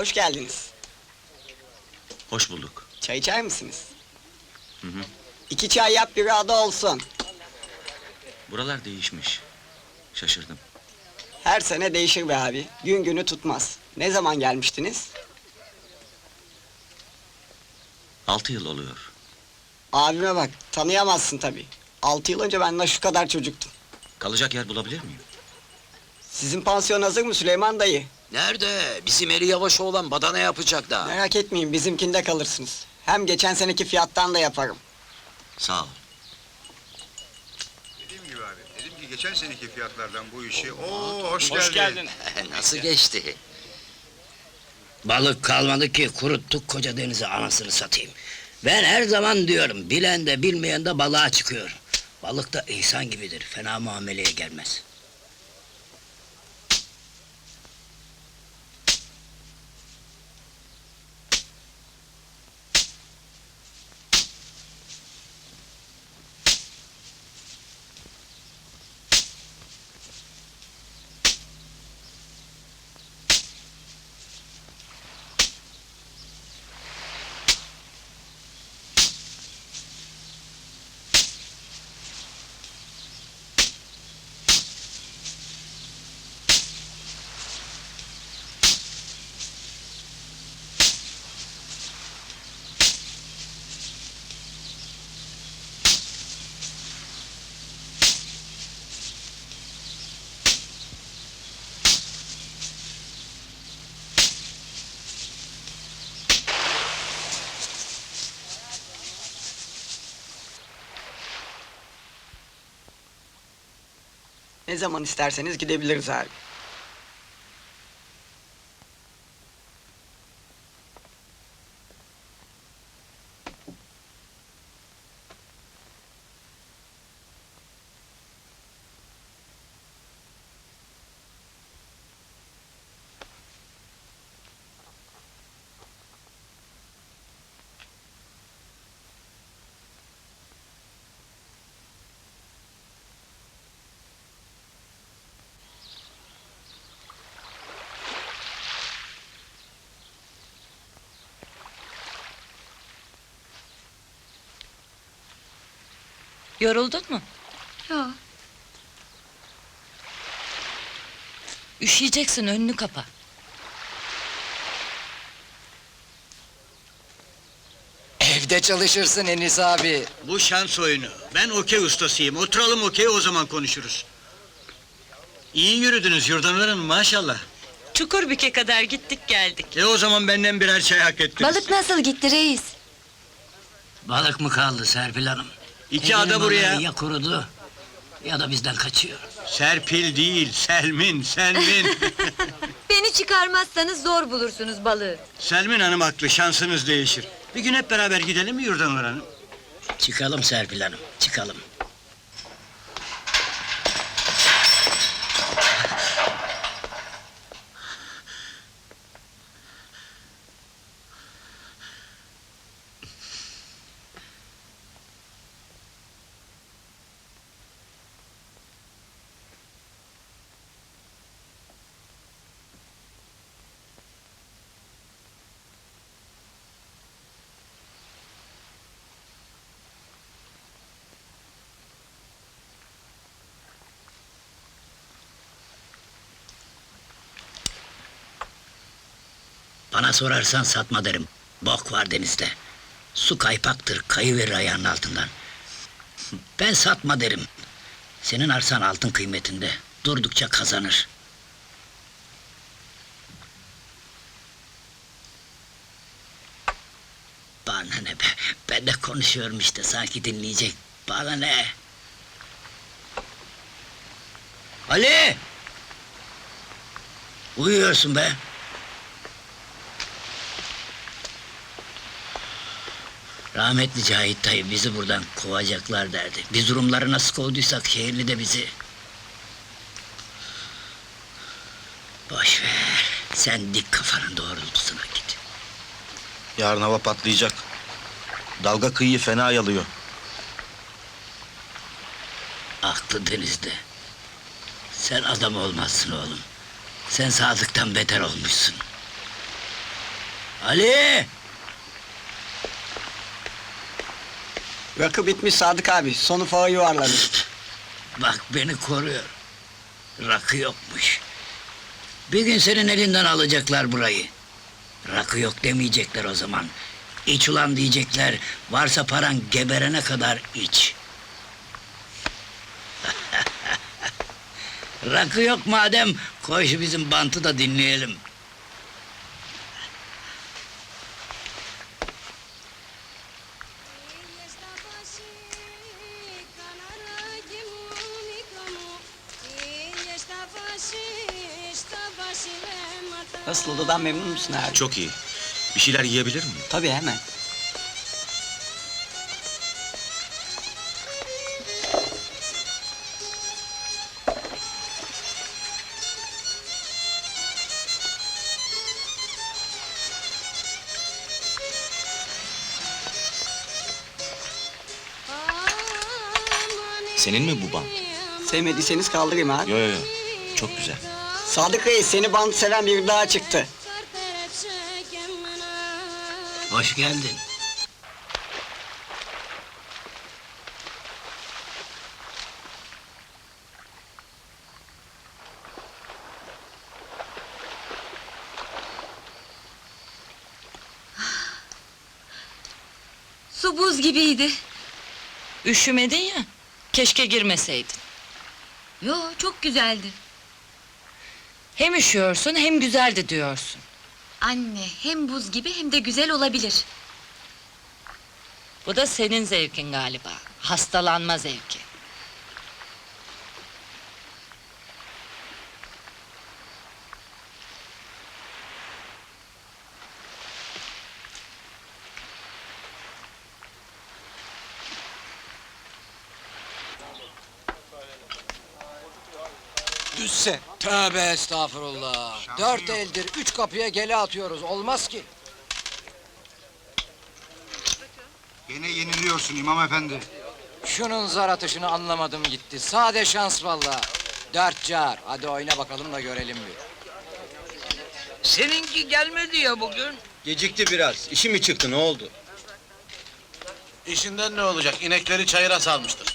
Hoş geldiniz. Hoş bulduk. Çay içer misiniz? Hı hı. İki çay yap biri ada olsun. Buralar değişmiş. Şaşırdım. Her sene değişir be abi. Gün günü tutmaz. Ne zaman gelmiştiniz? Altı yıl oluyor. Abime bak tanıyamazsın tabii. Altı yıl önce ben de şu kadar çocuktum. Kalacak yer bulabilir miyim? Sizin pansiyon hazır mı Süleyman dayı? Nerede? Bizim Eri Yavaş olan badana yapacak da. Merak etmeyin bizimkinde kalırsınız. Hem geçen seneki fiyattan da yaparım. Sağ ol. Dediğim gibi abi, dedim ki geçen seneki fiyatlardan bu işi... Oo hoş, Hoş geldin. geldin. Nasıl geçti? Balık kalmadı ki kuruttuk koca denize anasını satayım. Ben her zaman diyorum bilen de bilmeyen de balığa çıkıyor. Balık da insan gibidir fena muameleye gelmez. Ne zaman isterseniz gidebiliriz abi. Yoruldun mu? Yok. Üşüyeceksin önünü kapa. Evde çalışırsın Enis abi. Bu şans oyunu. Ben okey ustasıyım. Oturalım okey o zaman konuşuruz. İyi yürüdünüz Yurdanların maşallah. Çukurbük'e kadar gittik geldik. E o zaman benden birer çay hak ettiniz. Balık nasıl gitti reis? Balık mı kaldı Serpil Hanım? İki ada buraya. Ya kurudu ya da bizden kaçıyor. Serpil değil, Selmin, Selmin. Beni çıkarmazsanız zor bulursunuz balığı. Selmin Hanım haklı, şansınız değişir. Bir gün hep beraber gidelim mi Yurdanlar Hanım? Çıkalım Serpil Hanım çıkalım. Bana sorarsan satma derim. Bok var denizde. Su kaypaktır, kayıverir ayağının altından. Ben satma derim. Senin arsan altın kıymetinde. Durdukça kazanır. Bana ne be? Ben de konuşuyorum işte sanki dinleyecek. Bana ne? Ali! Uyuyorsun be. Rahmetli Cahit dayı bizi buradan kovacaklar derdi. Biz Rumları nasıl kovduysak şehirli de bizi. Boş ver. Sen dik kafanın doğrultusuna git. Yarın hava patlayacak. Dalga kıyıyı fena yalıyor. Aklı denizde. Sen adam olmazsın oğlum. Sen sadıktan beter olmuşsun. Ali! Rakı bitmiş Sadık abi. Sonu fağı yuvarladı. Bak beni koruyor. Rakı yokmuş. Bir gün senin elinden alacaklar burayı. Rakı yok demeyecekler o zaman. İç ulan diyecekler. Varsa paran geberene kadar iç. Rakı yok madem koş bizim bantı da dinleyelim. Nasıl odadan memnun musun abi? Çok iyi. Bir şeyler yiyebilir miyim? Tabii hemen. Senin mi bu bant? Sevmediyseniz kaldırayım abi. Yo yo yo. Çok güzel. Sadık Reis seni bant seven bir daha çıktı. Hoş geldin. Su buz gibiydi. Üşümedin ya. Keşke girmeseydin. Yo çok güzeldi. Hem üşüyorsun hem güzeldi diyorsun. Anne hem buz gibi hem de güzel olabilir. Bu da senin zevkin galiba. Hastalanma zevki. Düşse. Tövbe estağfurullah. Dört eldir üç kapıya gele atıyoruz. Olmaz ki. Gene yeniliyorsun imam efendi. Şunun zar atışını anlamadım gitti. Sade şans valla. Dört car. Hadi oyna bakalım da görelim bir. Seninki gelmedi ya bugün. Gecikti biraz. İşi mi çıktı ne oldu? İşinden ne olacak? İnekleri çayıra salmıştır.